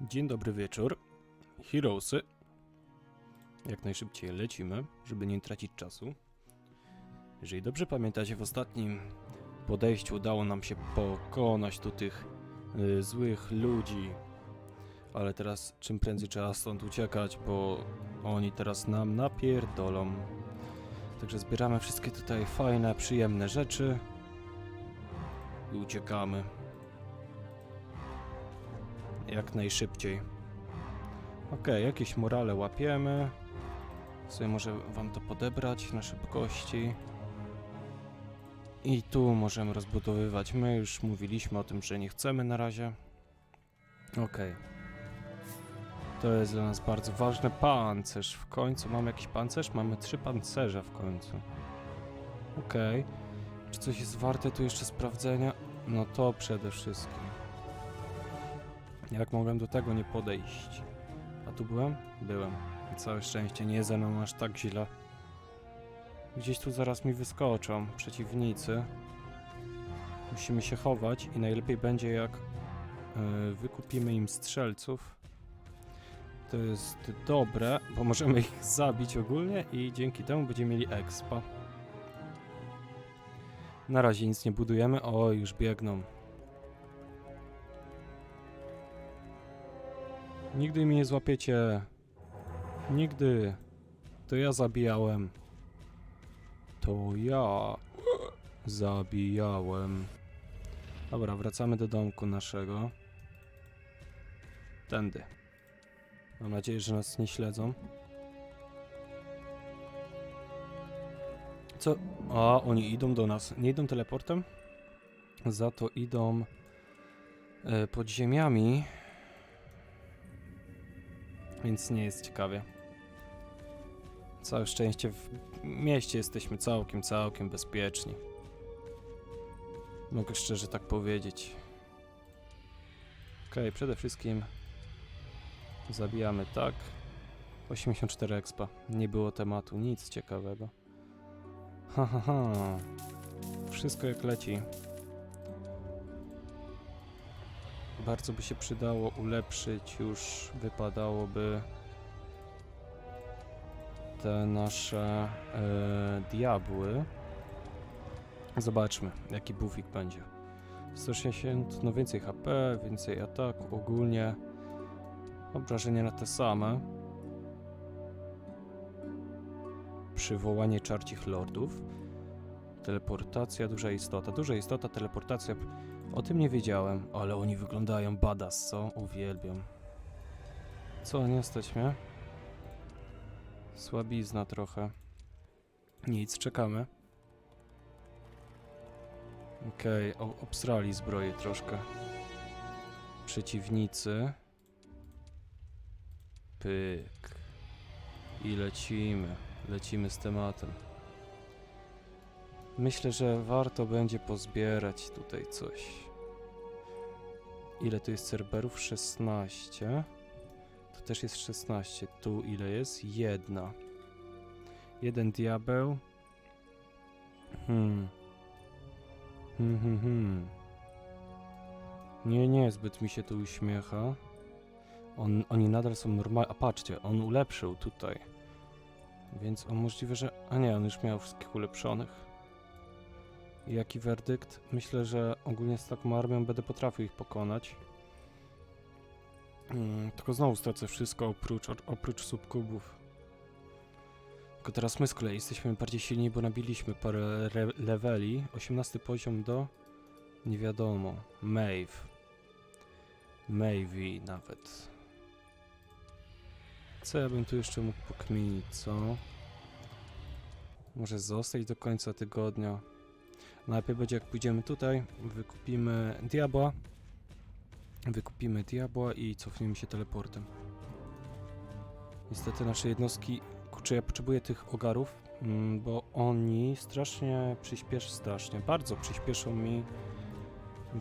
Dzień dobry wieczór. Heroesy. Jak najszybciej lecimy, żeby nie tracić czasu. Jeżeli dobrze pamiętacie, w ostatnim podejściu udało nam się pokonać tu tych y, złych ludzi. Ale teraz czym prędzej trzeba stąd uciekać, bo oni teraz nam napierdolą. Także zbieramy wszystkie tutaj fajne, przyjemne rzeczy i uciekamy. Jak najszybciej. Okej, jakieś morale łapiemy. Sobie może wam to podebrać na szybkości. I tu możemy rozbudowywać. My już mówiliśmy o tym, że nie chcemy na razie. Okej. To jest dla nas bardzo ważne. Pancerz. W końcu mamy jakiś pancerz? Mamy trzy pancerze w końcu. Okej. Czy coś jest warte tu jeszcze sprawdzenia? No to przede wszystkim. Jak mogłem do tego nie podejść? A tu byłem? Byłem. Całe szczęście, nie ze mną aż tak źle. Gdzieś tu zaraz mi wyskoczą przeciwnicy. Musimy się chować i najlepiej będzie jak yy, wykupimy im strzelców. To jest dobre, bo możemy ich zabić ogólnie i dzięki temu będziemy mieli expa. Na razie nic nie budujemy. O, już biegną. Nigdy mnie nie złapiecie. Nigdy. To ja zabijałem. To ja zabijałem. Dobra, wracamy do domku naszego. Tędy. Mam nadzieję, że nas nie śledzą. Co? A, oni idą do nas. Nie idą teleportem? Za to idą e, podziemiami. Więc nie jest ciekawie. Całe szczęście w mieście jesteśmy całkiem, całkiem bezpieczni. Mogę szczerze tak powiedzieć. Okej, przede wszystkim zabijamy tak. 84 expa. Nie było tematu, nic ciekawego. Ha ha ha. Wszystko jak leci. Bardzo by się przydało ulepszyć, już wypadałoby te nasze e, diabły. Zobaczmy, jaki buffik będzie. 160, no więcej HP, więcej ataku, ogólnie obrażenia na te same. Przywołanie czarcich lordów. Teleportacja, duża istota. Duża istota, teleportacja. O tym nie wiedziałem, ale oni wyglądają badass, co? Uwielbiam. Co, nie stać mnie? Słabizna trochę. Nic, czekamy. Okej, okay, obsrali zbroję troszkę. Przeciwnicy. Pyk. I lecimy. Lecimy z tematem. Myślę, że warto będzie pozbierać tutaj coś. Ile tu jest cerberów? 16. Tu też jest 16. Tu ile jest? Jedna. Jeden diabeł. Hmm. Hmm, hmm, hmm. Nie, nie, zbyt mi się tu uśmiecha. On, oni nadal są normalni. A patrzcie, on ulepszył tutaj. Więc on możliwe, że... A nie, on już miał wszystkich ulepszonych. Jaki werdykt? Myślę, że ogólnie z taką armią będę potrafił ich pokonać. Hmm, tylko znowu stracę wszystko oprócz, oprócz subkubów. Tylko teraz my z kolei jesteśmy bardziej silni, bo nabiliśmy parę leveli. 18 poziom do... Nie wiadomo. Maeve. Maybe nawet. Co ja bym tu jeszcze mógł pokminić, co? Może zostać do końca tygodnia. Najpierw będzie jak pójdziemy tutaj, wykupimy diabła. Wykupimy diabła i cofniemy się teleportem. Niestety nasze jednostki... Kurczę, ja potrzebuję tych ogarów, mm, bo oni strasznie przyspieszą, strasznie, bardzo przyspieszą mi...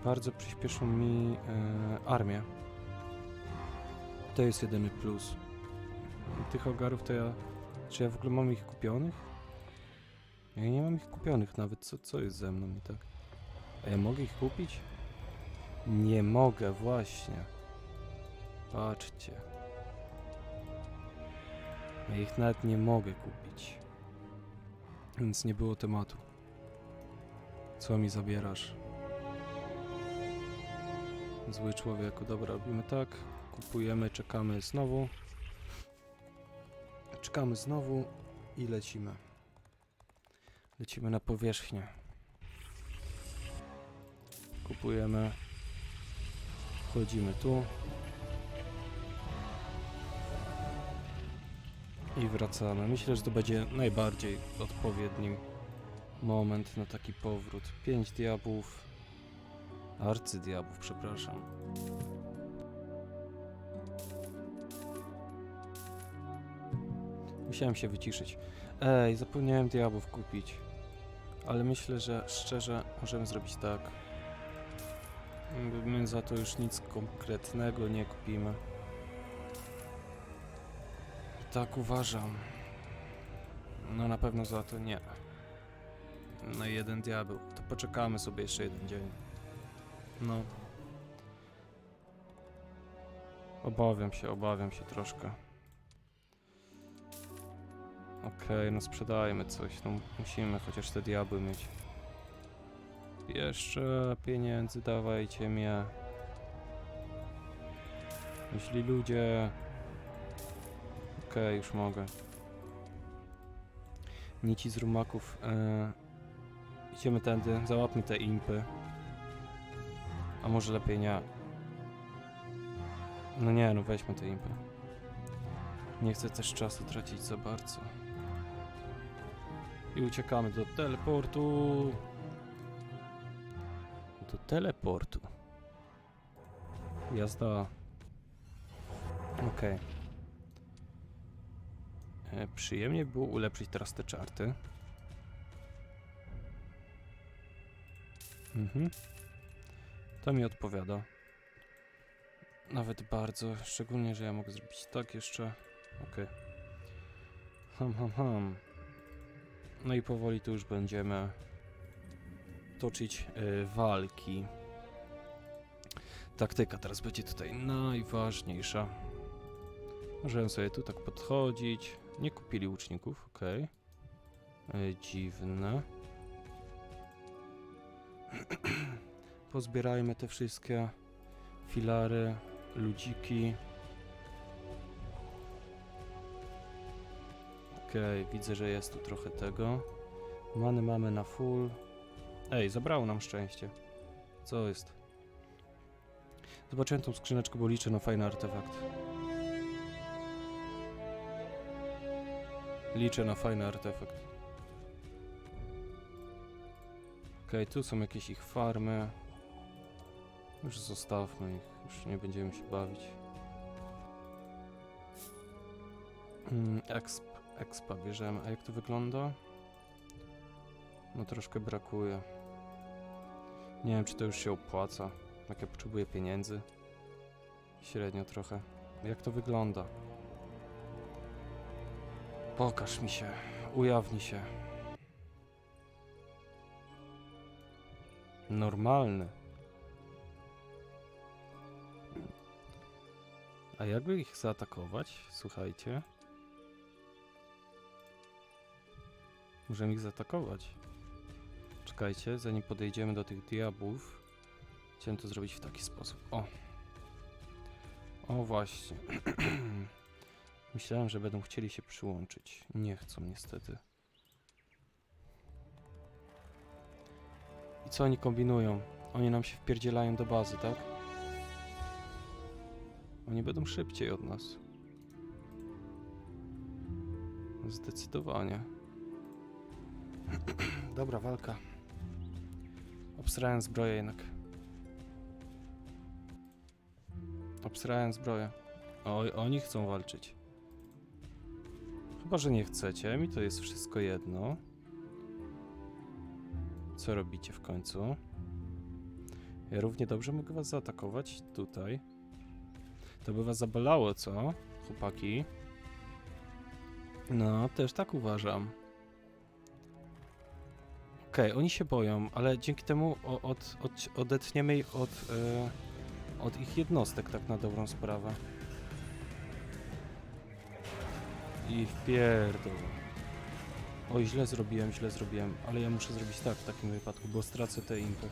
Bardzo przyspieszą mi e, armię. To jest jedyny plus. Tych ogarów to ja... Czy ja w ogóle mam ich kupionych? Ja nie mam ich kupionych nawet, co, co jest ze mną i tak? A ja mogę ich kupić? Nie mogę, właśnie. Patrzcie. Ja ich nawet nie mogę kupić. Więc nie było tematu. Co mi zabierasz? Zły człowieku. Dobra, robimy tak. Kupujemy, czekamy znowu. Czekamy znowu i lecimy. Lecimy na powierzchnię. Kupujemy. Wchodzimy tu. I wracamy. Myślę, że to będzie najbardziej odpowiedni moment na taki powrót. Pięć diabłów. Arcydiabłów, przepraszam. Musiałem się wyciszyć. Ej, zapomniałem diabłów kupić. Ale myślę, że szczerze możemy zrobić tak. My za to już nic konkretnego nie kupimy. Tak uważam. No na pewno za to nie. Na jeden diabeł. To poczekamy sobie jeszcze jeden dzień. No. Obawiam się, obawiam się troszkę. No sprzedajmy coś. No musimy chociaż te diabły mieć. Jeszcze pieniędzy dawajcie mnie. Jeśli ludzie... Okej, już mogę. Nici z rumaków. E... Idziemy tędy, załapmy te impy. A może lepiej nie. No nie, no weźmy te impy. Nie chcę też czasu tracić za bardzo. I uciekamy do teleportu. Do teleportu. Jazda. Okej. E, Przyjemnie było ulepszyć teraz te czarty. Mhm. To mi odpowiada. Nawet bardzo, szczególnie, że ja mogę zrobić tak jeszcze. Okej. Ham, ham, ham. No i powoli tu już będziemy toczyć e, walki. Taktyka teraz będzie tutaj najważniejsza. Możemy sobie tu tak podchodzić. Nie kupili łuczników, okej. E, Dziwne. Pozbierajmy te wszystkie filary, ludziki. Okej, widzę, że jest tu trochę tego. Many mamy na full. Ej, zabrało nam szczęście. Co jest? Zobaczyłem tą skrzyneczkę, bo liczę na fajny artefakt. Liczę na fajny artefakt. Okej, tu są jakieś ich farmy. Już zostawmy ich, już nie będziemy się bawić. Mm, expa bierzemy. A jak to wygląda? No troszkę brakuje. Nie wiem, czy to już się opłaca. Jak ja potrzebuję pieniędzy. Średnio trochę. Jak to wygląda? Pokaż mi się. Ujawnij się. Normalny. A jakby ich zaatakować? Słuchajcie. Możemy ich zaatakować. Czekajcie, zanim podejdziemy do tych diabłów. Chciałem to zrobić w taki sposób. O! O właśnie. Myślałem, że będą chcieli się przyłączyć. Nie chcą niestety. I co oni kombinują? Oni nam się wpierdzielają do bazy, tak? Oni będą szybciej od nas. Zdecydowanie. Dobra, walka. Obsrałem zbroję jednak. Obsrałem zbroję. Oj, oni chcą walczyć. Chyba, że nie chcecie. Mi to jest wszystko jedno. Co robicie w końcu? Ja równie dobrze mogę was zaatakować tutaj. To by was zabolało, co? Chłopaki. No, też tak uważam. Okej, oni się boją, ale dzięki temu od, od, odetniemy ich od, e, od ich jednostek, tak na dobrą sprawę. I wpierdol. Oj, źle zrobiłem, źle zrobiłem, ale ja muszę zrobić tak w takim wypadku, bo stracę te impy.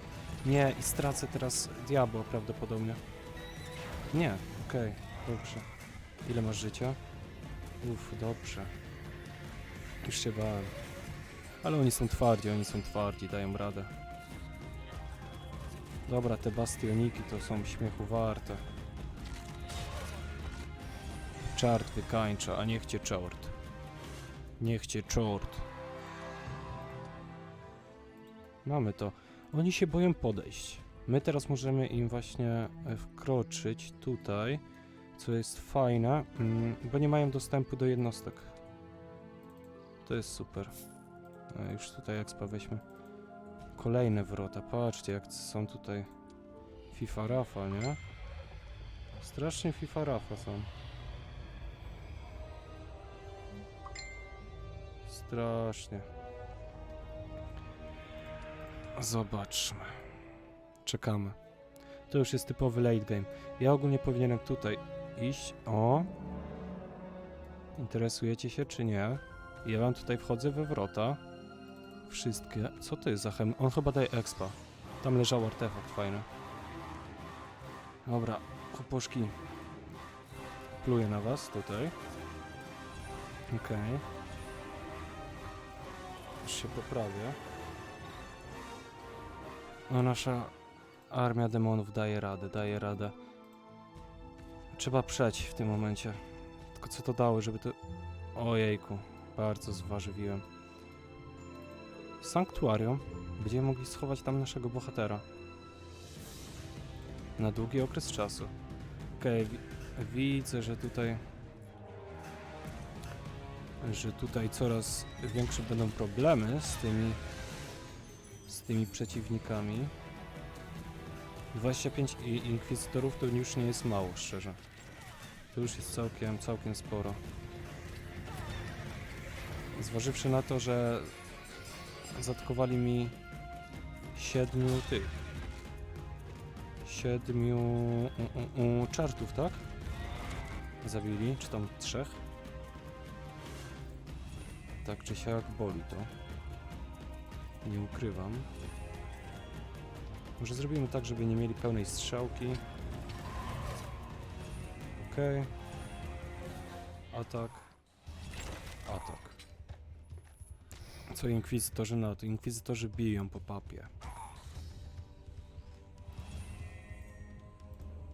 Nie, i stracę teraz diabła prawdopodobnie. Nie, okej, dobrze. Ile masz życia? Uff, dobrze. Już się bałem. Ale oni są twardzi, oni są twardzi, dają radę. Dobra, te bastioniki to są śmiechu warte. Czart wykańcza, a niech cię czort. Niech cię czort. Mamy to. Oni się boją podejść. My teraz możemy im właśnie e, wkroczyć tutaj, co jest fajne, mm, bo nie mają dostępu do jednostek. To jest super. E, Już tutaj expa weźmy. Kolejne wrota, patrzcie jak są tutaj FIFA Rafa, nie? Strasznie FIFA Rafa są. Strasznie. Zobaczmy. Czekamy. To już jest typowy late game. Ja ogólnie powinienem tutaj iść. O! Interesujecie się czy nie? Ja wam tutaj wchodzę we wrota. Wszystkie. Co to jest za chem? On chyba daje expa. Tam leżał artefakt fajny. Dobra, chłoposzki. Pluję na was tutaj. Okej. Już się poprawię. No nasza armia demonów daje radę, daje radę. Trzeba przeć w tym momencie. Tylko co to dało, żeby to... Ojejku, bardzo zważywiłem. Sanktuarium. Będziemy mogli schować tam naszego bohatera. Na długi okres czasu. Okej, wi widzę, że tutaj... Że tutaj coraz większe będą problemy z tymi... Z tymi przeciwnikami. 25 i inkwizytorów to już nie jest mało, szczerze. To już jest całkiem, całkiem sporo. Zważywszy na to, że zatkowali mi siedmiu tych. Siedmiu u, czartów, tak? Zabili, czy tam trzech? Tak czy siak boli to. Nie ukrywam. Może zrobimy tak, żeby nie mieli pełnej strzałki. Okej. Atak. Atak. Co inkwizytorzy na to? Inkwizytorzy biją po papie.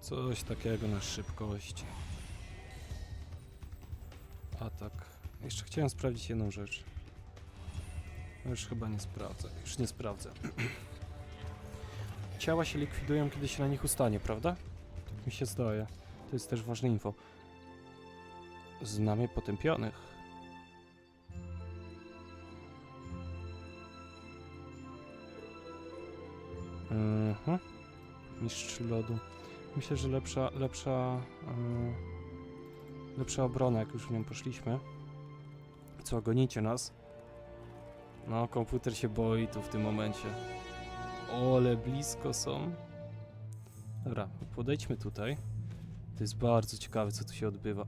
Coś takiego na szybkość. Atak. Jeszcze chciałem sprawdzić jedną rzecz. Już chyba nie sprawdzę. Już nie sprawdzę. Ciała się likwidują, kiedy się na nich ustanie, prawda? Tak mi się zdaje. To jest też ważne info. Znamie potępionych. Mhm. Mistrz lodu. Myślę, że lepsza, lepsza, yy, lepsza obrona, jak już w nią poszliśmy. Co, gonicie nas? No, komputer się boi tu w tym momencie. Ole, blisko są. Dobra, podejdźmy tutaj. To jest bardzo ciekawe, co tu się odbywa.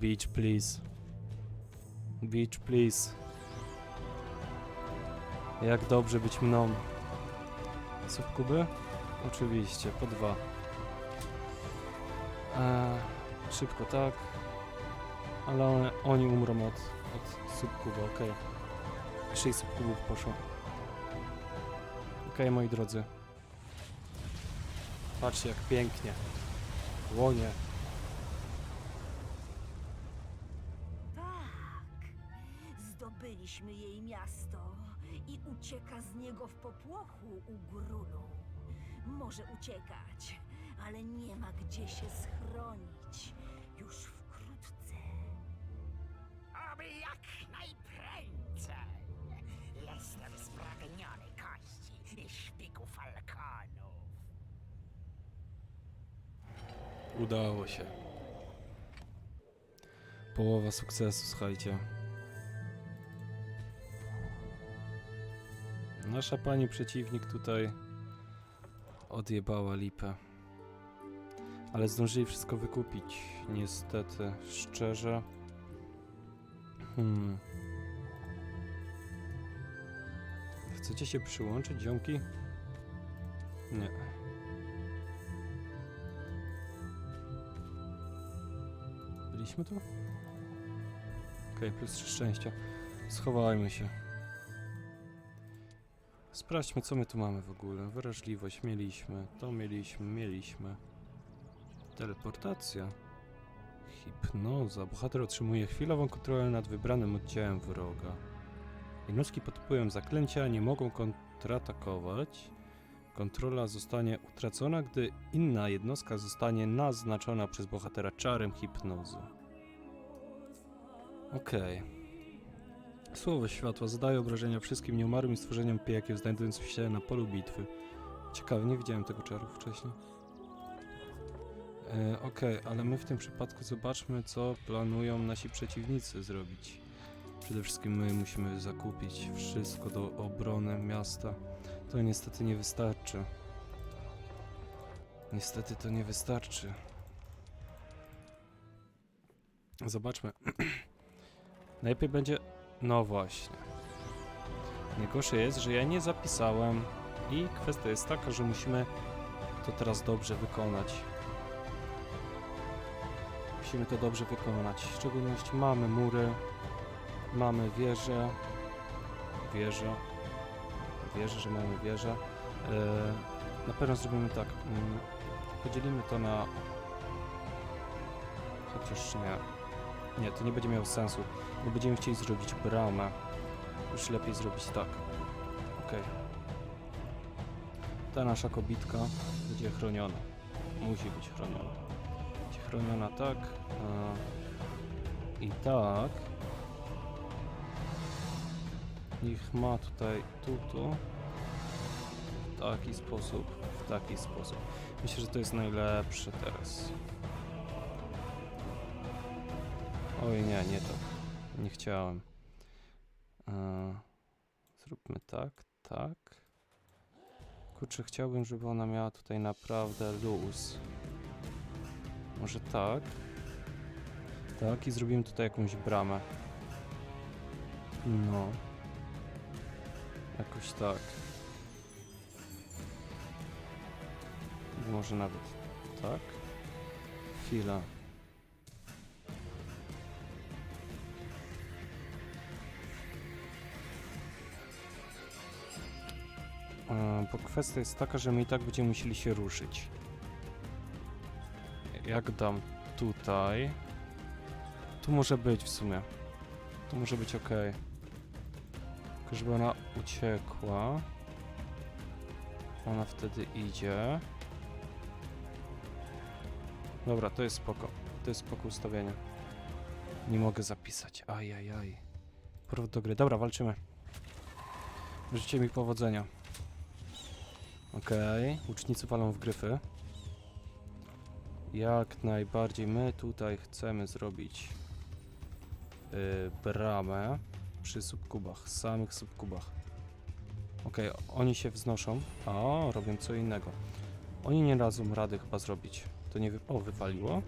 Beach, please. Beach, please. Jak dobrze być mną. Subkuby? Oczywiście, po dwa. Eee, szybko, tak. Ale one, oni umrą od, od subkuba, okej. 6 subkubów poszło. Okej, moi drodzy. Patrzcie, jak pięknie. Łonie. Tak, zdobyliśmy jej miasto i ucieka z niego w popłochu u Grulu. Może uciekać, ale nie ma gdzie się schronić. Już wkrótce. Oby jak najprędzej. Jestem spragniony kości i szpiku falconów. Udało się. Połowa sukcesu, słuchajcie. Nasza pani przeciwnik tutaj odjebała lipę. Ale zdążyli wszystko wykupić, niestety, szczerze. Hmm. Chcecie się przyłączyć, ziomki? Nie. Byliśmy tu? Okej, plus trzy szczęścia. Schowajmy się. Sprawdźmy, co my tu mamy w ogóle. Wrażliwość mieliśmy, to mieliśmy, mieliśmy. Teleportacja. Hipnoza. Bohater otrzymuje chwilową kontrolę nad wybranym oddziałem wroga. Jednostki podkupują zaklęcia, nie mogą kontratakować. Kontrola zostanie utracona, gdy inna jednostka zostanie naznaczona przez bohatera czarem hipnozy. Okej. Słowo światła zadaje obrażenia wszystkim nieumarłym stworzeniom pijakiem znajdującym się na polu bitwy. Ciekawe, nie widziałem tego czaru wcześniej. E, Okej, ale my w tym przypadku zobaczmy, co planują nasi przeciwnicy zrobić. Przede wszystkim my musimy zakupić wszystko do obrony miasta. To niestety nie wystarczy. Niestety to nie wystarczy. Zobaczmy. Najlepiej będzie. No właśnie. Najgorsze jest, że ja nie zapisałem i kwestia jest taka, że musimy to teraz dobrze wykonać. Musimy to dobrze wykonać. W szczególności mamy mury, mamy wieżę, wieżę, wieżę, że mamy wieżę. E, na pewno zrobimy tak. mm, Podzielimy to na... Chociaż nie. Nie, to nie będzie miało sensu, bo będziemy chcieli zrobić bramę. Już lepiej zrobić tak. Okej. Ta nasza kobitka będzie chroniona. Musi być chroniona. Będzie chroniona tak. I tak. Niech ma tutaj tu, tu. W taki sposób. W taki sposób. Myślę, że to jest najlepsze teraz. Oj nie, nie to. Nie chciałem. E, zróbmy tak, tak. Kurczę, chciałbym, żeby ona miała tutaj naprawdę luz. Może tak. Tak, i zrobimy tutaj jakąś bramę. No. Jakoś tak. Może nawet tak. Chwila. Bo kwestia jest taka, że my i tak będziemy musieli się ruszyć. Jak dam tutaj. Tu może być w sumie. Tu może być ok. Tylko żeby ona uciekła. Ona wtedy idzie. Dobra, to jest spoko. To jest spoko ustawienie. Nie mogę zapisać. Ajajaj. Powrót do gry. Dobra, walczymy. Życzcie mi powodzenia. Okej, łucznicy walą w gryfy. Jak najbardziej my tutaj chcemy zrobić yy, bramę przy subkubach, samych subkubach. Okej, oni się wznoszą. A, robią co innego. Oni nie dadzą rady chyba zrobić. To nie wy... O, wypaliło?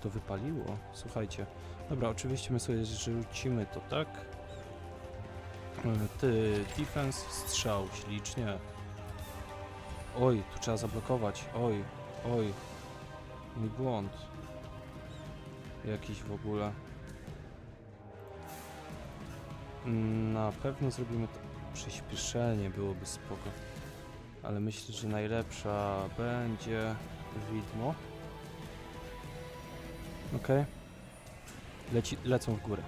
To wypaliło. Słuchajcie. Dobra, oczywiście my sobie rzucimy to tak. Yy, Ty, defense, strzał, ślicznie. Oj, tu trzeba zablokować. Oj, oj. Mój błąd. Jakiś w ogóle. Mm, Na pewno zrobimy to. Przyspieszenie byłoby spoko. Ale myślę, że najlepsza będzie widmo. Leci, lecą w górę.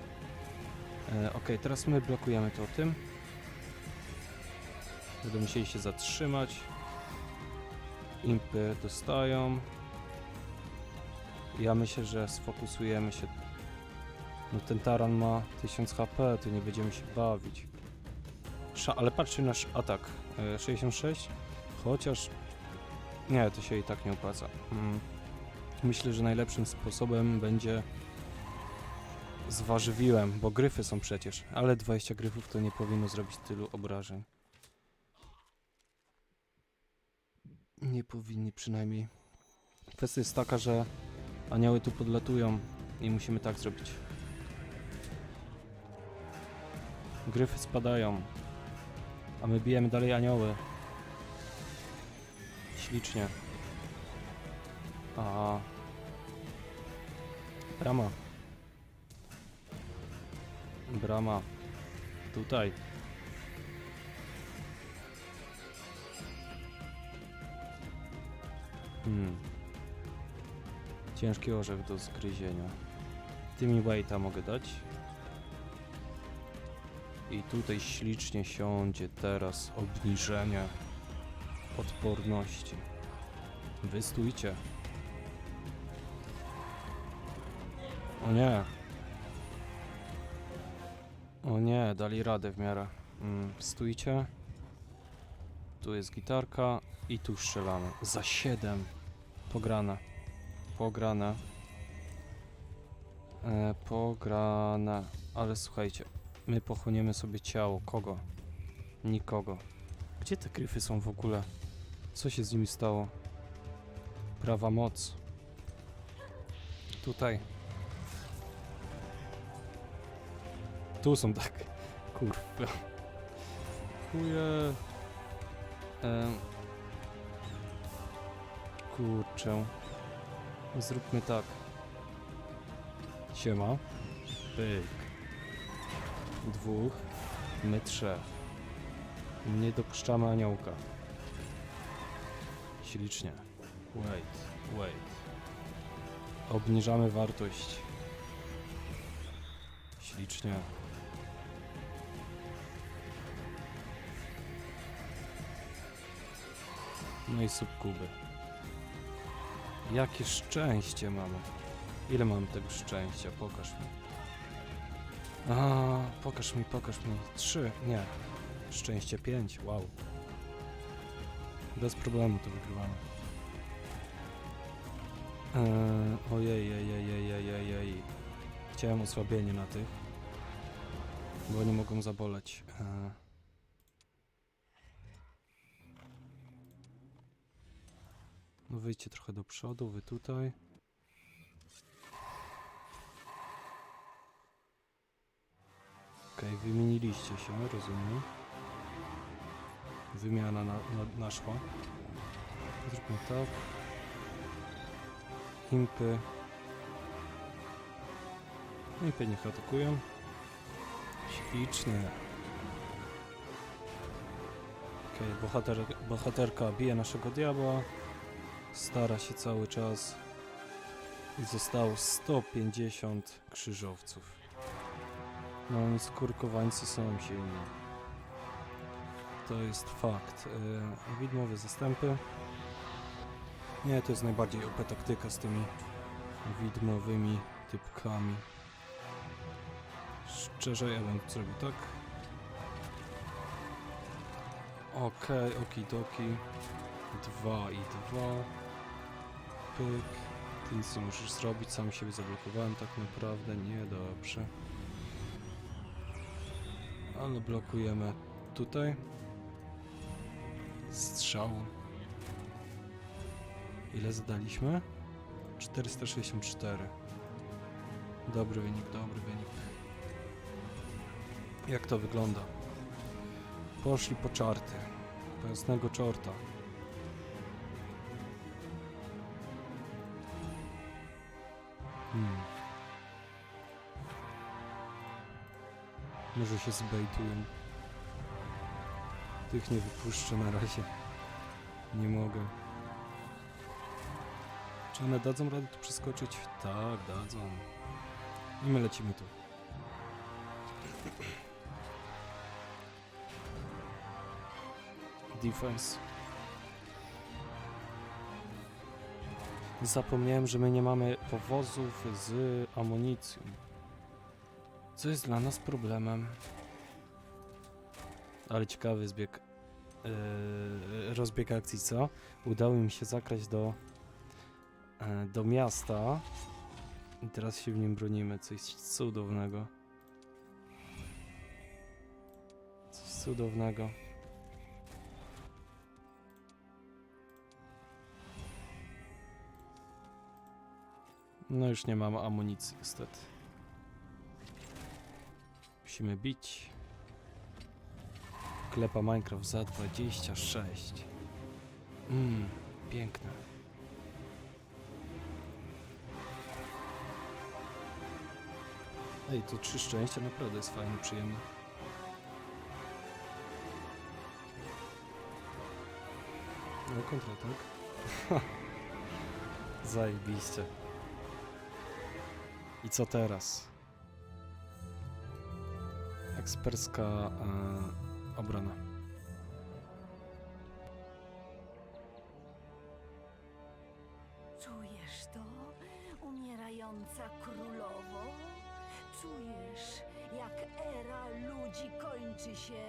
E, Okej, teraz my blokujemy to tym. Będą musieli się zatrzymać. Impy dostają. Ja myślę, że sfokusujemy się. No ten taran ma 1000 HP, to nie będziemy się bawić. Sza, ale patrzcie nasz atak. E, 66. Chociaż. Nie, to się i tak nie opłaca. Mm. Myślę, że najlepszym sposobem będzie. Zważywiłem, bo gryfy są przecież, ale 20 gryfów to nie powinno zrobić tylu obrażeń. Nie powinni przynajmniej. Kwestia jest taka, że anioły tu podlatują i musimy tak zrobić. Gryfy spadają, a my bijemy dalej anioły. Ślicznie. A. Brama. Brama. Tutaj. Hmm. Ciężki orzech do zgryzienia. Tymi weighta mogę dać. I tutaj ślicznie siądzie teraz obniżenie odporności. Wystójcie. O nie. O nie, dali radę w miarę. Mm, stójcie. Tu jest gitarka i tu strzelamy. Za 7. Pograne. Pograne. E, pograne. Ale słuchajcie, my pochłoniemy sobie ciało. Kogo? Nikogo. Gdzie te gryfy są w ogóle? Co się z nimi stało? Prawa moc. Tutaj. Tu są tak. Kurwa. Chuje. Kurczę. Zróbmy tak. Siema. Pyk. Dwóch. My trzech. Nie dopuszczamy aniołka. Ślicznie. Wait, wait. Obniżamy wartość. Ślicznie. No i subkuby. Jakie szczęście mamy. Ile mam tego szczęścia? Pokaż mi. A, pokaż mi, pokaż mi. Trzy, nie. Szczęście pięć, wow. Bez problemu to wygrywamy. Ojej, ojej, ojej, ojej, ojej. Chciałem osłabienie na tych. Bo nie mogą zaboleć. Eee. No wyjdźcie trochę do przodu, wy tutaj. Okej, wymieniliście się, rozumiem. Wymiana na, na, naszła. Zróbmy tak. Impy. Impy niech atakują. Ślicznie. Okej, bohater, bohaterka bije naszego diabła. Stara się cały czas. I zostało 150 krzyżowców. No oni skurkowańcy są silni. To jest fakt. Yy, widmowe zastępy. Nie, to jest najbardziej OP taktyka z tymi widmowymi typkami. Szczerze, ja bym zrobił tak. Okej, okidoki. Dwa i dwa. Pyk. Ty nic nie możesz zrobić, sam siebie zablokowałem tak naprawdę. Niedobrze. Ale blokujemy tutaj. Strzał. Ile zadaliśmy? 464. Dobry wynik, dobry wynik. Jak to wygląda? Poszli po czarty. Jasnego czorta. Może się zbejtują. Tych nie wypuszczę na razie. Nie mogę. Czy one dadzą radę tu przeskoczyć? Tak, dadzą. I my lecimy tu. Defense. Zapomniałem, że my nie mamy powozów z amunicją. Co jest dla nas problemem? Ale ciekawy zbieg. Yy, rozbieg akcji, co? Udało mi się zakrać do, yy, do miasta. I teraz się w nim bronimy. Coś cudownego. Coś cudownego. No już nie mam amunicji niestety. Musimy bić. Klepa Minecraft za 26. Mmm, piękne. Ej, to trzy szczęścia naprawdę jest fajnie, przyjemne. No kontratak. Zajebiście. I co teraz? Ekspercka e, obrona. Czujesz to? Umierająca królowo? Czujesz, jak era ludzi kończy się,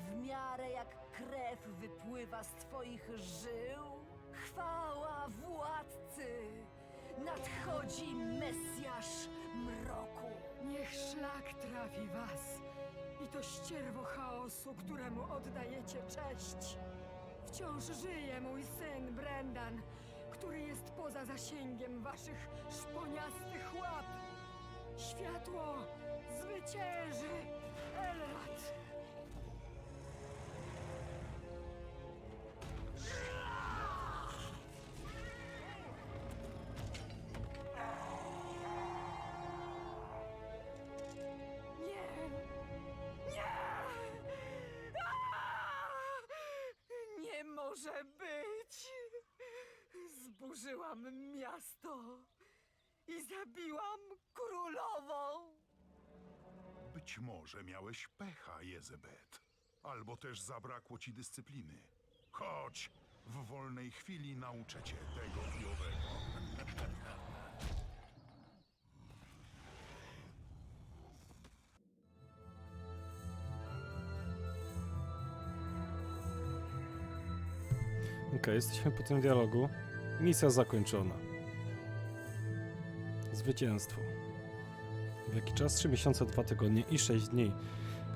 w miarę jak krew wypływa z twoich żył? Chwała władcy! Nadchodzi Mesjasz mroku! Niech szlak trafi was i to ścierwo chaosu, któremu oddajecie cześć. Wciąż żyje mój syn Brendan, który jest poza zasięgiem waszych szponiastych łap. Światło zwycięży Elrod! Zburzyłam miasto i zabiłam królową! Być może miałeś pecha, Jezebet. Albo też zabrakło ci dyscypliny. Chodź, w wolnej chwili nauczę cię tego kijowego. Okej, jesteśmy po tym dialogu. Misja zakończona. Zwycięstwo. W jaki czas? 3 miesiące, 2 tygodnie i 6 dni.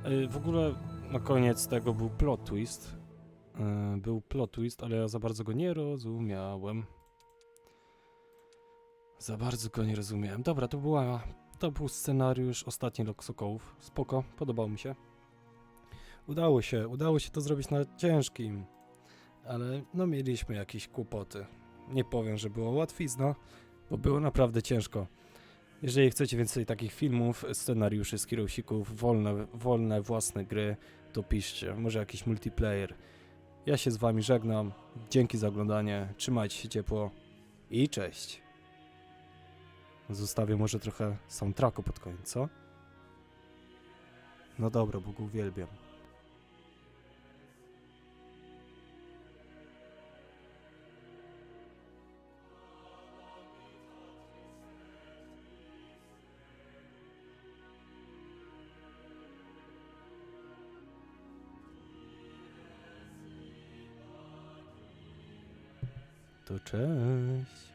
Yy, w ogóle na koniec tego był plot twist. Yy, był plot twist, ale ja za bardzo go nie rozumiałem. Za bardzo go nie rozumiałem. Dobra, to była... To był scenariusz Ostatni Rok Sokołów. Spoko, podobał mi się. Udało się, udało się to zrobić na ciężkim ale no mieliśmy jakieś kłopoty. Nie powiem, że było łatwizna, bo było naprawdę ciężko. Jeżeli chcecie więcej takich filmów, scenariuszy z Kirosików, wolne, wolne własne gry, to piszcie. Może jakiś multiplayer. Ja się z wami żegnam. Dzięki za oglądanie. Trzymajcie się ciepło i cześć. Zostawię może trochę soundtracku pod koniec, co? No dobra, bo go uwielbiam. To cześć.